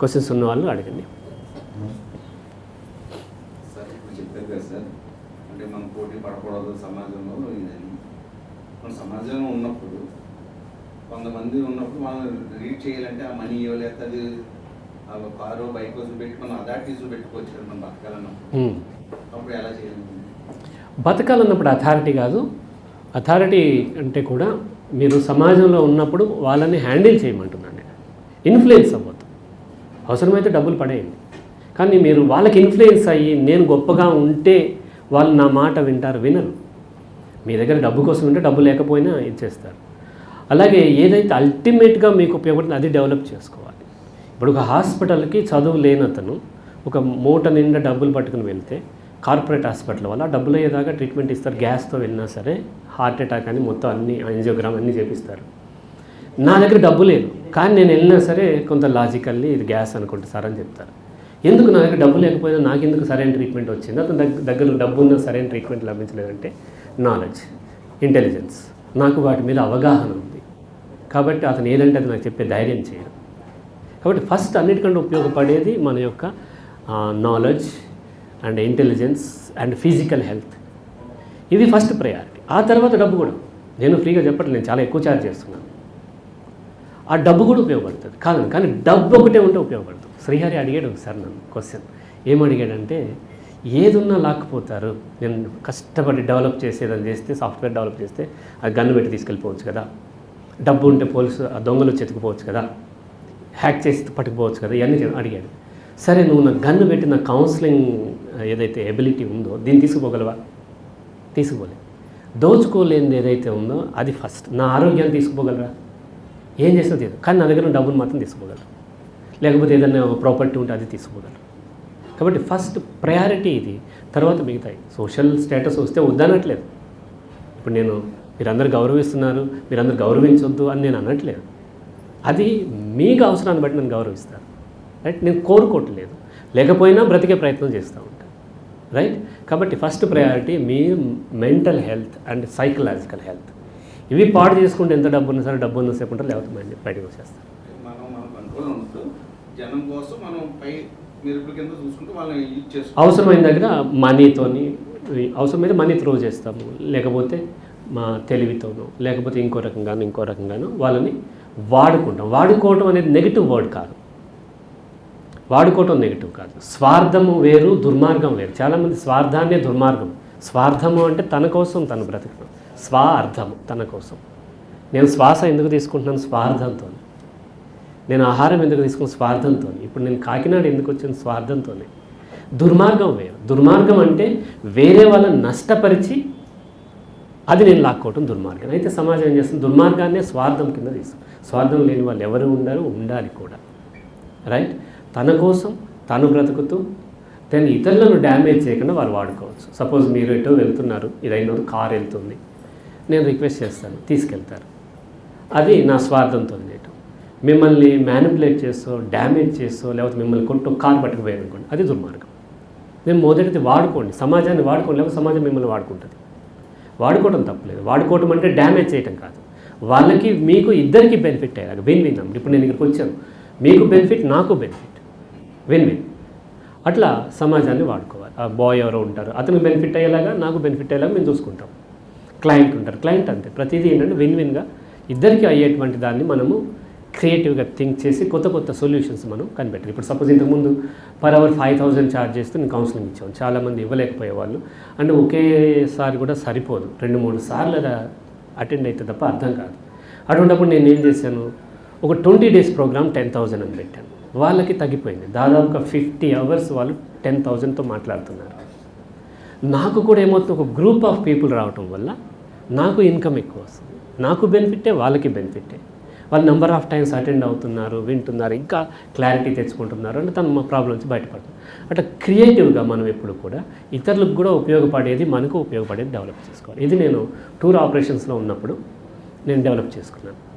Questions ఉన్న వాళ్ళు అడగండి అంటే మనం పోటీ పడకూడదు సమాజంలో ఇదని. మన సమాజంలో ఉన్నప్పుడు కొంతమంది ఉన్నప్పుడు మనం రీడ్ చేయాలంటే ఆ మనీ ఇవ్వలేక అది ఆ కారు బైక్ కోసం పెట్టి మనం అథారిటీస్ పెట్టుకోవచ్చు కదా మనం బతకాలన్నప్పుడు. అప్పుడు ఎలా చేయాలి? బతకాలన్నప్పుడు అథారిటీ కాదు. అథారిటీ అంటే కూడా మీరు సమాజంలో ఉన్నప్పుడు వాళ్ళని హ్యాండిల్ చేయమంటున్నాను నేను. ఇన్ఫ్లుయెన్స్ అవ్వద్దు. అవసరమైతే డబ్బులు పడేయండి. కానీ మీరు వాళ్ళకి ఇన్ఫ్లుయెన్స్ అయ్యి నేను గొప్పగా ఉంటే వాళ్ళు నా మాట వింటారు వినరు. మీ దగ్గర డబ్బు కోసం ఉంటే డబ్బు లేకపోయినా ఇచ్చేస్తారు. అలాగే ఏదైతే అల్టిమేట్గా మీకు ఉపయోగపడుతుందో అది డెవలప్ చేసుకోవాలి. ఇప్పుడు ఒక హాస్పిటల్కి చదువు లేనతను ఒక మూట నిండా డబ్బులు పట్టుకుని వెళ్తే కార్పొరేట్ హాస్పిటల్ వల్ల డబ్బులు అయ్యేదాకా ట్రీట్మెంట్ ఇస్తారు. గ్యాస్తో వెళ్ళినా సరే హార్ట్ అటాక్ అని మొత్తం అన్ని యాంజియోగ్రామ్ అన్నీ చేపిస్తారు. నా దగ్గర డబ్బు లేదు. కానీ నేను వెళ్ళినా సరే కొంత లాజికల్లీ ఇది గ్యాస్ అనుకుంటా సార్ అని చెప్తారు. ఎందుకు నా దగ్గర డబ్బు లేకపోయినా నాకు ఎందుకు సరైన ట్రీట్మెంట్ వచ్చింది? అతని దగ్గర డబ్బు ఉన్న సరైన ట్రీట్మెంట్ లభించలేదంటే నాలెడ్జ్ ఇంటెలిజెన్స్ నాకు వాటి మీద అవగాహన ఉంది. కాబట్టి అతను ఏదంటే అది నాకు చెప్పే ధైర్యం చేయడం కాబట్టి ఫస్ట్ అన్నిటికంటే ఉపయోగపడేది మన యొక్క knowledge and intelligence and physical health ఇది ఫస్ట్ ప్రయారిటీ ఆ తర్వాత డబ్బు కూడా. నేను ఫ్రీగా చెప్పట్లేదు నేను చాలా ఎక్కువ ఛార్జ్ చేస్తున్నాను. ఆ డబ్బు కూడా ఉపయోగపడుతుంది. కాదు కానీ డబ్బు ఒకటే ఉంటే ఉపయోగపడుతుంది. శ్రీహరి అడిగాడు ఒకసారి నన్ను క్వశ్చన్ ఏమడిగాడంటే ఏదున్నా లాక్కుపోతారు. నేను కష్టపడి డెవలప్ చేసేదని చేస్తే సాఫ్ట్వేర్ డెవలప్ చేస్తే అది గన్ను పెట్టి తీసుకెళ్ళిపోవచ్చు కదా. డబ్బు ఉంటే పోలీసు ఆ దొంగలు చెతుకుపోవచ్చు కదా. హ్యాక్ చేసి పట్టుకుపోవచ్చు కదా. ఇవన్నీ అడిగాడు. సరే నువ్వు నా గన్ను పెట్టి నా కౌన్సిలింగ్ ఏదైతే ఎబిలిటీ ఉందో దీన్ని తీసుకుపోగలవా? తీసుకుపోలే. దోచుకోలేనిది ఏదైతే ఉందో అది ఫస్ట్ నా ఆరోగ్యాన్ని తీసుకుపోగలరా? ఏం చేసినా తీయదు. కానీ నా దగ్గర డబ్బులు మాత్రం తీసుకోగలరు లేకపోతే ఏదైనా ప్రాపర్టీ ఉంటే అది తీసుకోగలరు కాబట్టి ఫస్ట్ ప్రయారిటీ ఇది. తర్వాత మిగతాయి. సోషల్ స్టేటస్ వస్తే వద్దనట్లేదు. ఇప్పుడు నేను మీరందరూ గౌరవిస్తున్నారు మీరందరూ గౌరవించొద్దు అని నేను అనట్లేదు. అది మీకు అవసరాన్ని బట్టి నేను గౌరవిస్తాను రైట్? నేను కోరుకోవట్లేదు. లేకపోయినా బ్రతికే ప్రయత్నం చేస్తూ ఉంటాను రైట్? కాబట్టి first priority me mental health and psychological health. ఇవి పాడు చేసుకుంటే ఎంత డబ్బు ఉన్నా సరే డబ్బు ఉన్నసేపు ఉంటారు లేకపోతే మైండ్ బయటకు వచ్చేస్తారు. అవసరమైన దగ్గర మనీతోని అవసరమైతే మనీ త్రో చేస్తాము. లేకపోతే మా తెలివితోనో లేకపోతే ఇంకో రకంగానో ఇంకో రకంగానో వాళ్ళని వాడుకుంటాం. వాడుకోవటం అనేది నెగిటివ్ వర్డ్ కాదు. వాడుకోవటం నెగిటివ్ కాదు. స్వార్థము వేరు దుర్మార్గం వేరు. చాలామంది స్వార్థాన్నే దుర్మార్గం. స్వార్థము అంటే తన కోసం తను బ్రతకడం స్వార్థము తన కోసం. నేను శ్వాస ఎందుకు తీసుకుంటున్నాను? స్వార్థంతో నేను ఆహారం ఎందుకు తీసుకున్న స్వార్థంతో ఇప్పుడు నేను కాకినాడ ఎందుకు వచ్చిన? స్వార్థంతోనే. దుర్మార్గం వేరు. దుర్మార్గం అంటే వేరే వాళ్ళని నష్టపరిచి అది నేను లాక్కోవటం దుర్మార్గం. అయితే సమాజం ఏం చేస్తుంది? దుర్మార్గాన్నే స్వార్థం కింద తీసుకు స్వార్థం లేని వాళ్ళు ఎవరు ఉండరు? ఉండాలి కూడా. రైట్? తన కోసం తను బ్రతుకుతూ దాన్ని ఇతరులను డ్యామేజ్ చేయకుండా వాళ్ళు వాడుకోవచ్చు. సపోజ్ మీరు ఎటో వెళ్తున్నారు. ఇదైన కార్ వెళ్తుంది. నేను రిక్వెస్ట్ చేస్తాను తీసుకెళ్తారు. అది నా స్వార్థంతో చేయటం. మిమ్మల్ని మ్యానిపులేట్ చేస్తో డ్యామేజ్ చేస్తో లేకపోతే మిమ్మల్ని కొట్టు కారు పట్టుకుపోయాను అనుకోండి అది దుర్మార్గం. మేము మొదటిది వాడుకోండి సమాజాన్ని వాడుకోండి లేకపోతే సమాజం మిమ్మల్ని వాడుకుంటుంది. వాడుకోవడం తప్పలేదు. వాడుకోవడం అంటే డ్యామేజ్ చేయటం కాదు. వాళ్ళకి మీకు ఇద్దరికి బెనిఫిట్ అయ్యాక విన్ విన్ అమ్మ ఇప్పుడు నేను ఇక్కడికి వచ్చాను. మీకు బెనిఫిట్ నాకు బెనిఫిట్ విన్ విన్ అట్లా సమాజాన్ని వాడుకోవాలి. ఆ బాయ్ ఎవరో ఉంటారు అతనికి బెనిఫిట్ అయ్యేలాగా నాకు బెనిఫిట్ అయ్యేలాగా మేము చూసుకుంటాం. క్లయింట్ ఉంటారు. క్లయింట్ అంతే. ప్రతిదీ ఏంటంటే విన్ విన్గా ఇద్దరికి అయ్యేటువంటి దాన్ని మనము క్రియేటివ్గా థింక్ చేసి కొత్త కొత్త సొల్యూషన్స్ మనం కనిపెట్టాలి. ఇప్పుడు సపోజ్ ఇంతకుముందు per hour five thousand charge చేస్తూ నేను కౌన్సిలింగ్ ఇచ్చాను చాలామంది ఇవ్వలేకపోయేవాళ్ళు అంటే ఒకేసారి కూడా సరిపోదు. రెండు మూడు సార్లు అటెండ్ అయితే తప్ప అర్థం కాదు. అటువంటిప్పుడు నేను ఏం చేశాను? ఒక twenty days program ten thousand అని పెట్టాను. వాళ్ళకి తగ్గిపోయింది. దాదాపుగా ఫిఫ్టీ అవర్స్ వాళ్ళు టెన్ థౌజండ్తో మాట్లాడుతున్నారు. నాకు కూడా ఏమవుతుంది? ఒక గ్రూప్ ఆఫ్ పీపుల్ రావటం వల్ల నాకు ఇన్కమ్ ఎక్కువ వస్తుంది. నాకు బెనిఫిటే వాళ్ళకి బెనిఫిటే. వాళ్ళు నెంబర్ ఆఫ్ టైమ్స్ అటెండ్ అవుతున్నారు వింటున్నారు ఇంకా క్లారిటీ తెచ్చుకుంటున్నారు అంటే తను మా ప్రాబ్లమ్స్ బయటపడుతుంది అట్లా క్రియేటివ్గా మనం ఎప్పుడు కూడా ఇతరులకు కూడా ఉపయోగపడేది మనకు ఉపయోగపడేది డెవలప్ చేసుకోవాలి. ఇది నేను టూర్ ఆపరేషన్స్లో ఉన్నప్పుడు నేను డెవలప్ చేసుకున్నాను.